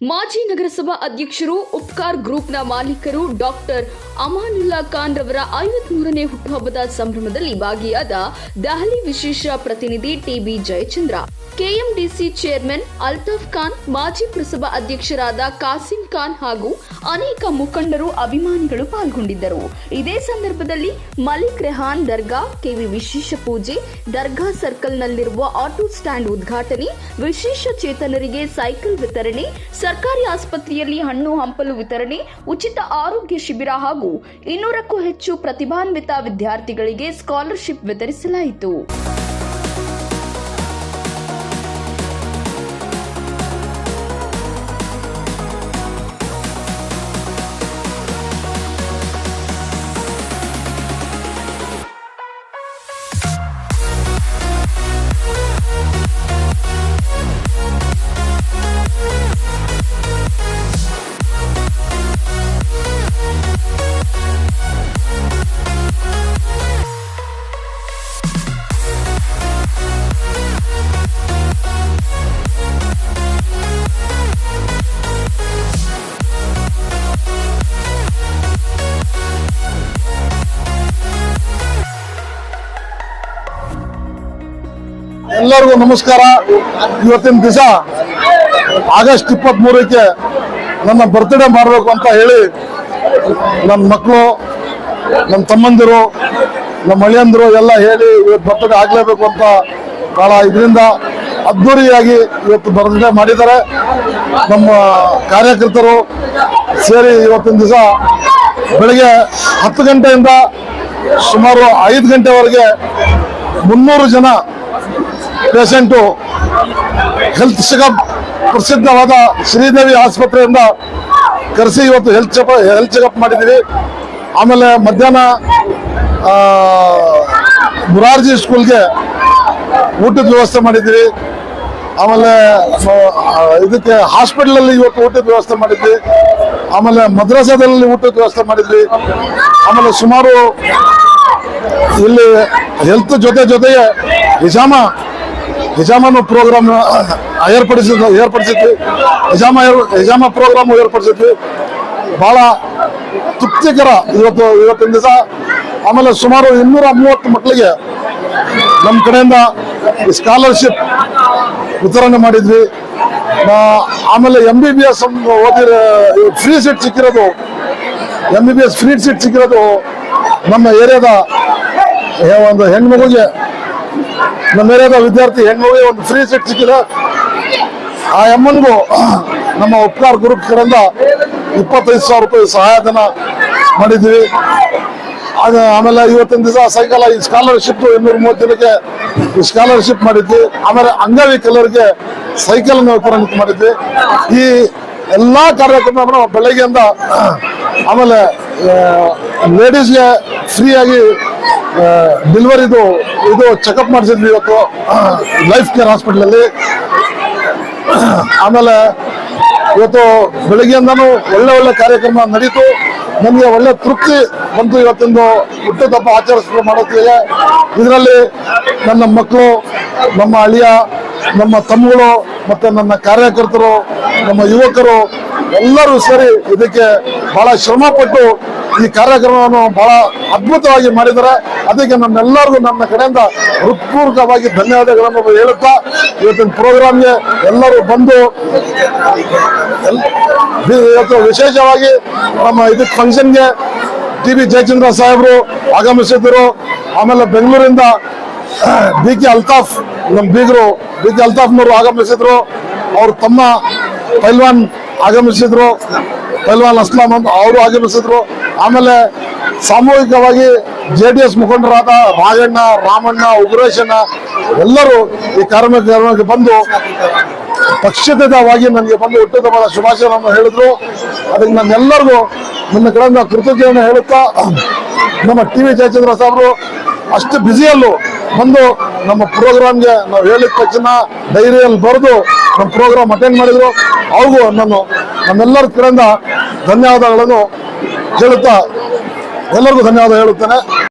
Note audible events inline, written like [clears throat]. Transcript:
ಮಾಜಿ ನಗರಸಭಾ ಅಧ್ಯಕ್ಷರು ಉಪ್ಕಾರ್ ಗ್ರೂಪ್ನ ಮಾಲೀಕರು ಡಾಕ್ಟರ್ ಅಮಾನುಲ್ಲಾ ಖಾನ್ ರವರ ಐವತ್ಮೂರನೇ ಹುಟ್ಟುಹಬ್ಬದ ಸಂಭ್ರಮದಲ್ಲಿ ಭಾಗಿಯಾದ ದೆಹಲಿ ವಿಶೇಷ ಪ್ರತಿನಿಧಿ TB Jayachandra. KMDC chairman Altaf Khan, ಮಾಜಿ ಪುರಸಭಾ ಅಧ್ಯಕ್ಷರಾದ ಕಾಸಿಂ ಖಾನ್ ಹಾಗೂ ಅನೇಕ ಮುಖಂಡರು ಅಭಿಮಾನಿಗಳು ಪಾಲ್ಗೊಂಡಿದ್ದರು. ಇದೇ ಸಂದರ್ಭದಲ್ಲಿ ಮಲಿಕ್ ರೆಹಾನ್ ದರ್ಗಾ, ಕೆವಿ ವಿಶೇಷ ಪೂಜೆ, ದರ್ಗಾ ಸರ್ಕಲ್ನಲ್ಲಿರುವ ಆಟೋ ಸ್ಟ್ಯಾಂಡ್ ಉದ್ಘಾಟನೆ, ವಿಶೇಷ ಚೇತನರಿಗೆ ಸೈಕಲ್ ವಿತರಣೆ ಸರ್ಕಾರಿ ಆಸ್ಪತ್ರೆಯಲ್ಲಿ ಹಣ್ಣು, ಹಂಪಲು ವಿತರಣೆ, ಉಚಿತ ಆರೋಗ್ಯ ಶಿಬಿರ ಹಾಗೂ ಇನ್ನೂರಕ್ಕೂ ಹೆಚ್ಚು ಪ್ರತಿಭಾನ್ವಿತ ವಿದ್ಯಾರ್ಥಿಗಳಿಗೆ ಸ್ಕಾಲರ್ಶಿಪ್ ವಿತರಿಸಲಾಯಿತು. ಎಲ್ಲರಿಗೂ ನಮಸ್ಕಾರ. ಇವತ್ತಿನ ದಿವಸ ಆಗಸ್ಟ್ ಇಪ್ಪತ್ತ್ ಮೂರಕ್ಕೆ ನನ್ನ ಬರ್ತ್ಡೇ ಮಾಡಬೇಕು ಅಂತ ಹೇಳಿ ನನ್ನ ಮಕ್ಕಳು ನನ್ನ ತಮ್ಮಂದಿರು ನಮ್ಮ ಅಳಿಯಂದಿರು ಎಲ್ಲ ಹೇಳಿ ಇವತ್ತು ಬರ್ತ್ಡೇ ಆಗಲೇಬೇಕು ಅಂತ ಭಾಳ ಇದರಿಂದ ಅದ್ಧೂರಿಯಾಗಿ ಇವತ್ತು ಬರ್ತ್ಡೇ ಮಾಡಿದ್ದಾರೆ. ನಮ್ಮ ಕಾರ್ಯಕರ್ತರು ಸೇರಿ ಇವತ್ತಿನ ದಿವಸ ಬೆಳಗ್ಗೆ ಹತ್ತು ಗಂಟೆಯಿಂದ ಸುಮಾರು ಐದು ಗಂಟೆವರೆಗೆ ಮುನ್ನೂರು ಜನ ಪೇಷಂಟು ಹೆಲ್ತ್ ಚೆಕಪ್ ಪ್ರಸಿದ್ಧವಾದ ಶ್ರೀದೇವಿ ಆಸ್ಪತ್ರೆಯಿಂದ ಕರೆಸಿ ಇವತ್ತು ಹೆಲ್ತ್ ಚೆಕ್ ಹೆಲ್ತ್ ಚೆಕಪ್ ಮಾಡಿದ್ದೀವಿ. ಆಮೇಲೆ ಮಧ್ಯಾಹ್ನ ಮುರಾರ್ಜಿ ಸ್ಕೂಲ್ಗೆ ಊಟದ ವ್ಯವಸ್ಥೆ ಮಾಡಿದ್ದೀವಿ. ಆಮೇಲೆ ಇದಕ್ಕೆ ಹಾಸ್ಪಿಟ್ಲಲ್ಲಿ ಇವತ್ತು ಊಟದ ವ್ಯವಸ್ಥೆ ಮಾಡಿದ್ವಿ. ಆಮೇಲೆ ಮದ್ರಸಾದಲ್ಲಿ ಊಟದ ವ್ಯವಸ್ಥೆ ಮಾಡಿದ್ವಿ. ಆಮೇಲೆ ಸುಮಾರು ಇಲ್ಲಿ ಹೆಲ್ತ್ ಜೊತೆ ಜೊತೆಗೆ ಹಿಜಾಮ ಹಿಜಾಮನು ಪ್ರೋಗ್ರಾಮ್ ಏರ್ಪಡಿಸಿದ, ಏರ್ಪಡಿಸಿದ್ವಿ. ಹಿಜಾಮ ಯಜಮ ಪ್ರೋಗ್ರಾಮ್ ಏರ್ಪಡಿಸಿದ್ವಿ. ಬಹಳ ತೃಪ್ತಿಕರ ಇವತ್ತು, ಇವತ್ತಿನ ದಿವಸ. ಆಮೇಲೆ ಸುಮಾರು ಇನ್ನೂರ ಮೂವತ್ತು ಮಕ್ಕಳಿಗೆ ನಮ್ಮ ಕಡೆಯಿಂದ ಸ್ಕಾಲರ್ಶಿಪ್ ವಿತರಣೆ ಮಾಡಿದ್ವಿ. ಆಮೇಲೆ ಎಂ ಬಿ ಬಿ ಎಸ್ ಓದಿರೋ ಫ್ರೀ ಸೀಟ್ ಸಿಕ್ಕಿರೋದು M B B S free seat ಸಿಕ್ಕಿರೋದು ನಮ್ಮ ಏರಿಯಾದ ಒಂದು ಹೆಣ್ಮಗುಗೆ ನಮ್ಮ ಏರಿಯಾದ ವಿದ್ಯಾರ್ಥಿ ಹೆಂಗೋಗಿ ಒಂದು ಫ್ರೀ ಸೀಟ್ ಸಿಕ್ಕಿದೆ. ಆ ಎಮ್ಮನ್ಗೂ ನಮ್ಮ ಉಪಕಾರ ಗ್ರೂಪ್ ಕಡೆಯಿಂದ ಇಪ್ಪತ್ತೈದು ಸಾವಿರ ರೂಪಾಯಿ ಸಹಾಯಧನ ಮಾಡಿದ್ವಿ. ಅದು ಆಮೇಲೆ ಇವತ್ತಿನ ದಿವಸ ಸೈಕಲ್ ಈ ಸ್ಕಾಲರ್ಶಿಪ್ ಇನ್ನೂರ ಮೂವತ್ತು ಜನಕ್ಕೆ ಸ್ಕಾಲರ್ಶಿಪ್ ಮಾಡಿದ್ವಿ. ಆಮೇಲೆ ಅಂಗವಿಕಲರಿಗೆ ಸೈಕಲ್ ವಿತರಣೆ ಮಾಡಿದ್ವಿ. ಈ ಎಲ್ಲಾ ಕಾರ್ಯಕ್ರಮ ಬೆಳಗ್ಗೆಯಿಂದ, ಆಮೇಲೆ ಲೇಡೀಸ್ಗೆ ಫ್ರೀಯಾಗಿ ಡೆಲಿವರಿದು ಇದು ಚೆಕಪ್ ಮಾಡಿಸಿದ್ವಿ ಇವತ್ತು ಲೈಫ್ ಕೇರ್ ಹಾಸ್ಪಿಟ್ಲಲ್ಲಿ ಆಮೇಲೆ ಇವತ್ತು ಬೆಳಿಗ್ಗೆಯಿಂದನೂ ಒಳ್ಳೆ ಒಳ್ಳೆ ಕಾರ್ಯಕ್ರಮ ನಡೀತು. ನಮಗೆ ಒಳ್ಳೆ ತೃಪ್ತಿ ಬಂತು ಇವತ್ತೊಂದು. ತಪ್ಪ ಆಚರಿಸಲು ಮಾಡೋತ್ತಿಗೆ ಇದರಲ್ಲಿ ನನ್ನ ಮಕ್ಕಳು ನಮ್ಮ ಅಳಿಯ, ನಮ್ಮ ತಮ್ಮಗಳು, ಮತ್ತು ನನ್ನ ಕಾರ್ಯಕರ್ತರು, ನಮ್ಮ ಯುವಕರು ಎಲ್ಲರೂ ಸೇರಿ ಇದಕ್ಕೆ ಬಹಳ ಶ್ರಮಪಟ್ಟು ಈ ಕಾರ್ಯಕ್ರಮವನ್ನು ಬಹಳ ಅದ್ಭುತವಾಗಿ ಮಾಡಿದ್ದಾರೆ. ಅದಕ್ಕೆ ನಮ್ಮೆಲ್ಲರಿಗೂ ನನ್ನ ಕಡೆಯಿಂದ ಹೃತ್ಪೂರ್ವಕವಾಗಿ ಧನ್ಯವಾದಗಳನ್ನು ಹೇಳುತ್ತಾ ಇವತ್ತಿನ ಪ್ರೋಗ್ರಾಮ್ಗೆ ಎಲ್ಲರೂ ಬಂದು ಇವತ್ತು ವಿಶೇಷವಾಗಿ ನಮ್ಮ ಇದಕ್ಕೆ ಫಂಕ್ಷನ್ಗೆ ಟಿ ಬಿ ಜಯಚಂದ್ರ ಸಾಹೇಬರು ಆಗಮಿಸಿದ್ರು ಆಮೇಲೆ ಬೆಂಗಳೂರಿಂದ [clears throat] ಬಿ ಕೆ ಅಲ್ತಾಫ್, ನಮ್ಮ ಬೀಗರು ಬಿ ಕೆ ಅಲ್ತಾಫ್ನವರು ಆಗಮಿಸಿದ್ರು. ಅವ್ರ ತಮ್ಮ ಪೈಲ್ವಾನ್ ಆಗಮಿಸಿದ್ರು. ಪೈಲ್ವಾನ್ ಅಸ್ಲಾಮ್ ಅಂತ ಅವರು ಆಗಮಿಸಿದ್ರು. ಆಮೇಲೆ ಸಾಮೂಹಿಕವಾಗಿ ಜೆ ಡಿ ಎಸ್ ಮುಖಂಡರಾದ ರಾಜಣ್ಣ ರಾಮಣ್ಣ, ಉಗ್ರೇಶಣ್ಣ ಎಲ್ಲರೂ ಈ ಕಾರ್ಯಕ್ರಮಕ್ಕೆ ಬಂದು ಪಕ್ಷೇತವಾಗಿ ನನಗೆ ಬಂದು ಹುಟ್ಟಿದ ಶುಭಾಶಯವನ್ನು ಹೇಳಿದ್ರು. ಅದಕ್ಕೆ ನನ್ನೆಲ್ಲರಿಗೂ ನನ್ನ ಕಡೆಯಿಂದ ಕೃತಜ್ಞತೆಯನ್ನು ಹೇಳುತ್ತಾ, ನಮ್ಮ ಟಿ ವಿ ಜಯಚಂದ್ರ ಸಾಹೇಬರು ಅಷ್ಟು ಬ್ಯುಸಿಯಲ್ಲೂ ಬಂದು ನಮ್ಮ ಪ್ರೋಗ್ರಾಮ್ಗೆ ನಾವು ಹೇಳಿದ ತಕ್ಷಣ ಡೈರಿಯಲ್ಲಿ ಬರೆದು ನಮ್ಮ ಪ್ರೋಗ್ರಾಮ್ ಅಟೆಂಡ್ ಮಾಡಿದ್ರು. ಅವ್ರಿಗೂ ನಾನು ನಮ್ಮೆಲ್ಲರ ಕಡೆಯಿಂದ ಧನ್ಯವಾದಗಳನ್ನು ಹೇಳುತ್ತಾ ಎಲ್ಲರಿಗೂ ಧನ್ಯವಾದ ಹೇಳುತ್ತೇನೆ.